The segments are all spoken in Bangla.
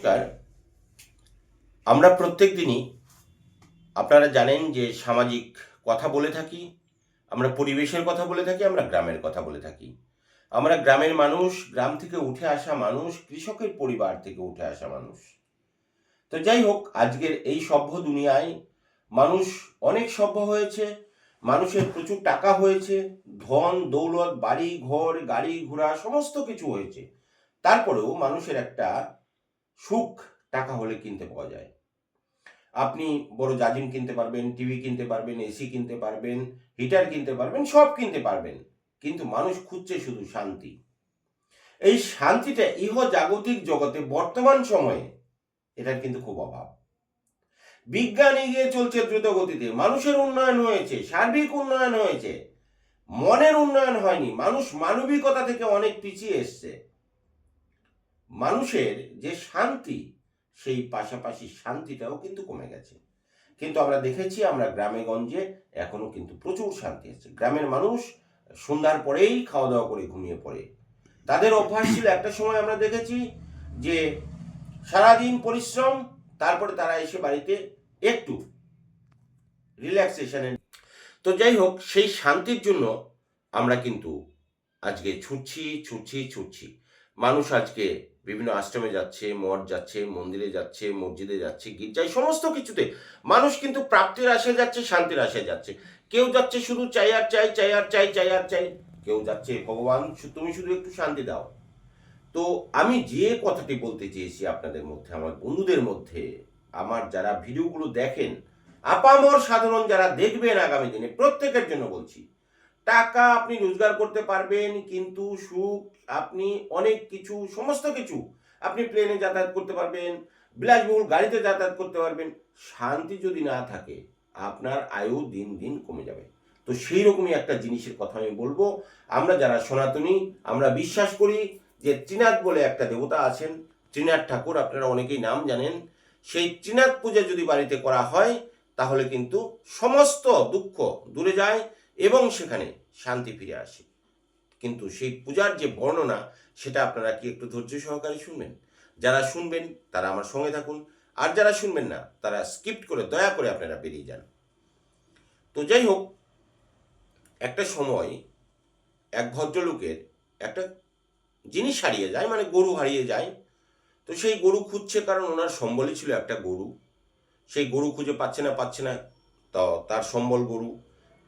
নমস্কার আমরা প্রত্যেক দিনই, আপনারা জানেন যে সামাজিক কথা বলে থাকি, আমরা পরিবেশের কথা বলে থাকি, আমরা গ্রামের কথা বলে থাকি। আমরা গ্রামের মানুষ, গ্রাম থেকে উঠে আসা মানুষ, কৃষকের পরিবার থেকে উঠে আসা মানুষ। তো যাই হোক, আজকের এই সভ্য দুনিয়ায় মানুষ অনেক সভ্য হয়েছে, মানুষের প্রচুর টাকা হয়েছে, ধন, দৌলত, বাড়ি, ঘর, গাড়ি, ঘোড়া, সমস্ত কিছু হয়েছে। তারপরেও মানুষের একটা সুখ টাকা হলে কিনতে পাওয়া যায়। আপনি বড় জাজিম কিনতে পারবেন, টিভি কিনতে পারবেন, এসি কিনতে পারবেন, হিটার কিনতে পারবেন, সব কিনতে পারবেন। কিন্তু মানুষ খুঁজছে শুধু শান্তি। এই শান্তিটা ইহ জাগতিক জগতে বর্তমান সময়ে এটার কিন্তু খুব অভাব। বিজ্ঞান এগিয়ে চলছে দ্রুত গতিতে মানুষের উন্নয়ন হয়েছে, সার্বিক উন্নয়ন হয়েছে। মনের উন্নয়ন হয়নি, মানুষ মানবিকতা থেকে অনেক পিছিয়ে এসছে। মানুষের যে শান্তি, সেই পাশাপাশি শান্তিটাও কিন্তু কমে গেছে। কিন্তু আমরা দেখেছি, আমরা গ্রামে গঞ্জে এখনও কিন্তু প্রচুর শান্তি আছে। গ্রামের মানুষ সন্ধ্যার পরেই খাওয়া দাওয়া করে ঘুমিয়ে পড়ে। তাদের অভ্যাস ছিল একটা সময় আমরা দেখেছি যে সারাদিন পরিশ্রম, তারপরে তারা এসে বাড়িতে একটু রিল্যাক্সেশনে তো যাই হোক, সেই শান্তির জন্য আমরা কিন্তু আজকে ছুটছি ছুটছি ছুটছি। মানুষ আজকে বিভিন্ন আশ্রমে যাচ্ছে, মঠ যাচ্ছে, মন্দিরে যাচ্ছে, মসজিদে যাচ্ছে, গির্জায়, সমস্ত কিছুতে। মানুষ কিন্তু প্রাপ্তির আশায় যাচ্ছে, শান্তির আশায় যাচ্ছে। কেউ যাচ্ছে শুধু চাই আর চাই চাই আর চাই চাই আর চাই। কেউ যাচ্ছে, ভগবান তুমি শুধু একটু শান্তি দাও। তো আমি যে কথাটি বলতে চেয়েছি আপনাদের মধ্যে, আমার বন্ধুদের মধ্যে, আমার যারা ভিডিওগুলো দেখেন, আপামর সাধারণ যারা দেখবেন আগামী দিনে, প্রত্যেকের জন্য বলছি টাকা আপনি রোজগার করতে পারবেন, কিন্তু সুখ, আপনি অনেক কিছু, সমস্ত কিছু আপনি প্লেনে যাতায়াত করতে পারবেন, বিলাসবহুল গাড়িতে যাতায়াত করতে পারবেন। শান্তি যদি না থাকে, আপনার আয়ু দিন দিন কমে যাবে। তো সেই রকমই একটা জিনিসের কথা আমি বলব। আমরা যারা সনাতনী, আমরা বিশ্বাস করি যে ত্রিনাথ বলে একটা দেবতা আছেন। ত্রিনাথ ঠাকুর, আপনারা অনেকেই নাম জানেন। সেই ত্রিনাথ পূজা যদি বাড়িতে করা হয়, তাহলে কিন্তু সমস্ত দুঃখ দূরে যায়। এবং সেখানে শান্তি ফিরে আসে। কিন্তু সেই পূজার যে বর্ণনা, সেটা আপনারা কি একটু ধৈর্য সহকারে শুনবেন? যারা শুনবেন, তারা আমার সঙ্গে থাকুন। আর যারা শুনবেন না, তারা স্কিপ্ট করে দয়া করে আপনারা বেরিয়ে যান। তো যাই হোক, একটা সময় এক ভদ্রলোকের একটা জিনিস হারিয়ে যায় মানে গরু হারিয়ে যায়। তো সেই গরু খুঁজছে কারণ ওনার সম্বলই ছিল একটা গরু। সেই গরু খুঁজে পাচ্ছে না পাচ্ছে না। তো তার সম্বল গরু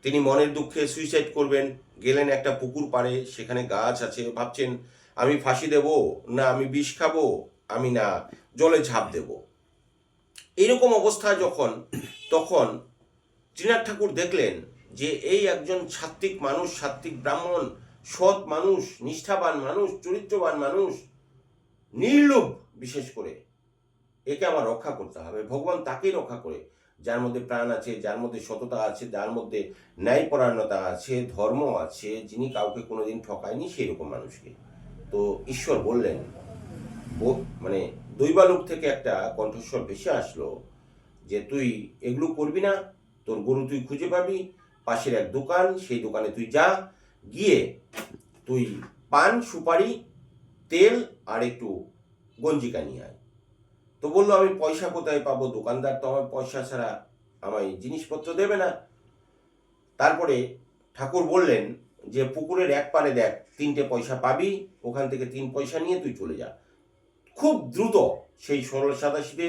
তিনি মনের দুঃখে সুইসাইড করবেন। গেলেন একটা পুকুর পাড়ে, সেখানে গাছ আছে। ভাবছেন, আমি ফাঁসি দেব? না, আমি বিষ খাব? আমি না, জলে ঝাঁপ দেব। এইরকম অবস্থা যখন, তখন ত্রিনাথ ঠাকুর দেখলেন যে এই একজন সাত্ত্বিক মানুষ, সাত্ত্বিক ব্রাহ্মণ, সৎ মানুষ, নিষ্ঠাবান মানুষ, চরিত্রবান মানুষ, নির্লোভ বিশেষ করে। একে আমার রক্ষা করতে হবে। ভগবান তাকেই রক্ষা করে। যার মধ্যে প্রাণ আছে, যার মধ্যে সততা আছে, যার মধ্যে ন্যায়পরায়ণতা আছে, ধর্ম আছে, যিনি কাউকে কোনোদিন ঠকায়নি সেই রকম মানুষকে। তো ঈশ্বর বললেন মানে দৈবালোক থেকে একটা কণ্ঠস্বর ভেসে আসলো যে, তুই এগুলো করবি না, তোর গরু তুই খুঁজে পাবি, পাশের এক দোকান, সেই দোকানে তুই যা, গিয়ে তুই পান, সুপারি, তেল আর একটু গঞ্জিকা নিয়ে আয়। তো বলল, আমি পয়সা কোথায় পাবো? দোকানদার তো আমার পয়সা ছাড়া আমায় জিনিসপত্র দেবে না। তারপরে ঠাকুর বললেন যে, পুকুরের এক পারে দেখ, তিনটে পয়সা পাবি, ওখান থেকে তিন পয়সা নিয়ে তুই চলে যা। খুব দ্রুত সেই সরল সাদাশিদে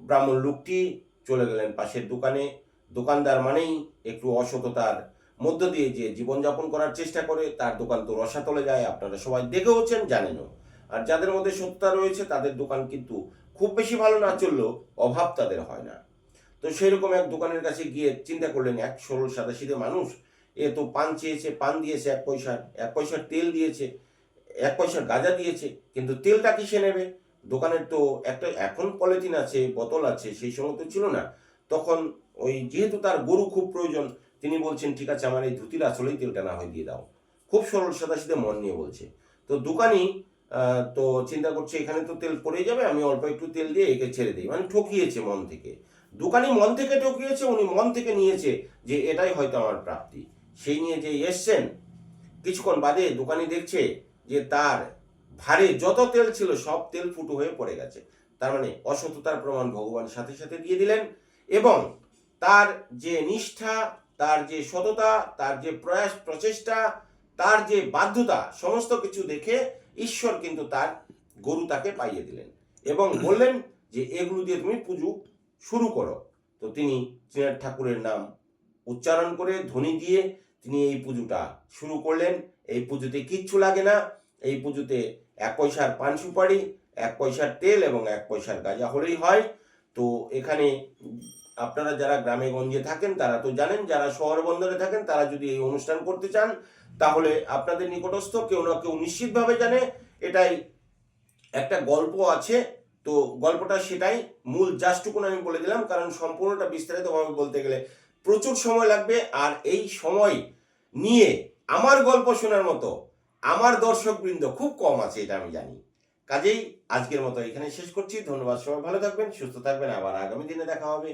ব্রাহ্মণ লোকটি চলে গেলেন পাশের দোকানে। দোকানদার মানেই একটু অসততার মধ্য দিয়ে যে জীবনযাপন করার চেষ্টা করে, তার দোকান তো রসাতলে যায়, আপনারা সবাই দেখেওছেন, জানেনও। আর যাদের মধ্যে সত্যতা রয়েছে, তাদের দোকান কিন্তু খুব বেশি ভালো না চললেও অভাব তাদের হয় না। তো সেরকম এক দোকানের কাছে গিয়ে চিন্তা করলেন, এক সরল সাদাশিদে মানুষ, এ তো পান চেয়েছে, পান দিয়েছে, এক পয়সার এক পয়সার তেল দিয়েছে, এক পয়সার গাঁজা দিয়েছে, কিন্তু তেলটা কিসে নেবে? দোকানের তো একটা, এখন পলিথিন আছে, বোতল আছে, সেই সময় তো ছিল না। তখন ওই যেহেতু তার গরু খুব প্রয়োজন, তিনি বলছেন, ঠিক আছে, আমার এই ধুতির আসলেই তেলটা না হয়, দিয়ে দাও। খুব সরল সাদা সাদাশিদে মন নিয়ে বলছে। তো দোকানি তো চিন্তা করছে এখানে তো তেল পড়ে যাবে, আমি অল্প একটু তেল দিয়ে একে ছেড়ে দিই। মানে ঠকিয়েছে মন থেকে। দোকানি মন থেকে ঠকিয়েছে, উনি মন থেকে নিয়েছে যে এটাই হয়তো আমার প্রাপ্তি। সেই নিয়ে যে এসছেন, কিছুক্ষণ বাদে দোকানি দেখছে যে তার ভারে যত তেল ছিল সব তেল ফুটো হয়ে পড়ে গেছে। তার মানে অসততার প্রমাণ ভগবান সাথে সাথে দিয়ে দিলেন এবং তার যে নিষ্ঠা, তার যে সততা, তার যে প্রয়াস, প্রচেষ্টা, তার যে বাধ্যতা, সমস্ত কিছু দেখে ঈশ্বর কিন্তু তার গরু তাকে পাইয়ে দিলেন। এবং বললেন যে, এগুলো দিয়ে তুমি পুজো শুরু করো। তো তিনি শ্রীনাথ ঠাকুরের নাম উচ্চারণ করে ধ্বনি দিয়ে তিনি এই পুজোটা শুরু করলেন। এই পুজোতে কিচ্ছু লাগে না। এই পুজোতে এক পয়সার পান সুপারি, এক পয়সার তেল এবং এক পয়সার গাঁজা হলেই হয়। তো এখানে আপনারা যারা গ্রামে গঞ্জে থাকেন, তারা তো জানেন, যারা শহর বন্দরে থাকেন, তারা যদি এই অনুষ্ঠান করতে চান, তাহলে আপনাদের নিকটস্থ কেউ না কেউ নিশ্চিতভাবে জানে, এটাই একটা গল্প আছে। তো গল্পটা সেটাই, মূল জাস্টটুকুন আমি বলে দিলাম, কারণ সম্পূর্ণটা বিস্তারিতভাবে বলতে গেলে প্রচুর সময় লাগবে, আর এই সময় নিয়ে আমার গল্প শোনার মতো আমার দর্শকবৃন্দ খুব কম আছে, এটা আমি জানি। কাজেই আজকের মতো এখানে শেষ করছি। ধন্যবাদ সবাই, ভালো থাকবেন, সুস্থ থাকবেন। আবার আগামী দিনে দেখা হবে।